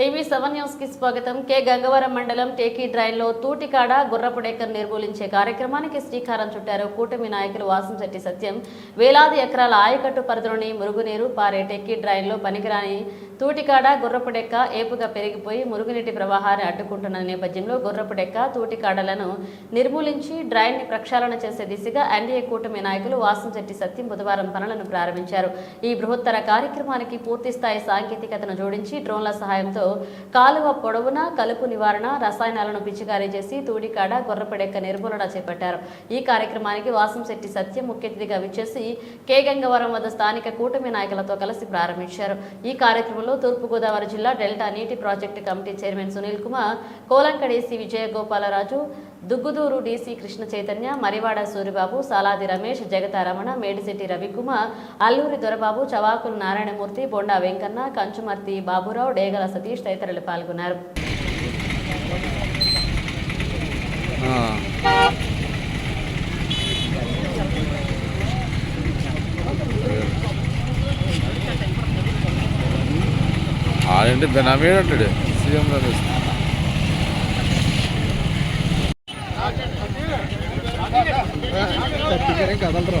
TV seven న్యూస్కి స్వాగతం. K Gangavaram మండలం టేకీ డ్రైన్లో తూటికాడ గుర్రపు నిర్మూలించే కార్యక్రమానికి శ్రీకారం చుట్టారు కూటమి నాయకులు వాసంశెట్టి సత్యం. వేలాది ఎకరాల ఆయకట్టు పరిధిలోని మురుగునీరు పారే టెక్కీ డ్రైన్లో పనికిరాని తూటికాడ గుర్రపుడెక్క ఏపుగా పెరిగిపోయి మురుగునీటి ప్రవాహాన్ని అడ్డుకుంటున్న నేపథ్యంలో గుర్రపుడెక్క తూటికాడలను నిర్మూలించి డ్రైన్ని ప్రక్షాళన చేసే దిశగా ఎన్డీఏ కూటమి నాయకులు వాసంశెట్టి సత్యం బుధవారం పనులను ప్రారంభించారు. ఈ బృహత్తర కార్యక్రమానికి పూర్తిస్థాయి సాంకేతికతను జోడించి డ్రోన్ల సహాయంతో కాలువ పొడవున కలుపు నివారణ రసాయనాలను పిచికారీ చేసి తూడికాడ గుర్రపుడెక్క నిర్మూలన చేపట్టారు. ఈ కార్యక్రమానికి వాసంశెట్టి సత్యం ముఖ్య అతిథిగా విచ్చేసి కే. గంగవరం వద్ద స్థానిక కూటమి నాయకులతో కలిసి ప్రారంభించారు. ఈ కార్యక్రమంలో తూర్పుగోదావరి జిల్లా డెల్టా నీటి project committee chairman Sunil Kumar Kolankadesi Vijayagopalaraju Duggudur DC Krishna Chaitanya Marivada Suribabu Saladi Ramesh Jagataramana Medisetti Ravikumar Alluri Dorababu Chavakulu Narayanamurthy Bonda Venkanna Kanchumarthi Baburao డేగల సతీష్ తదితరులు పాల్గొన్నారు. ఆడంటే బెనామీ అంటాడు సీఎం గారు కదలరు?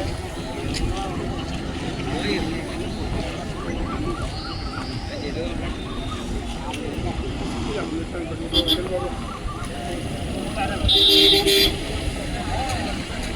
따라가.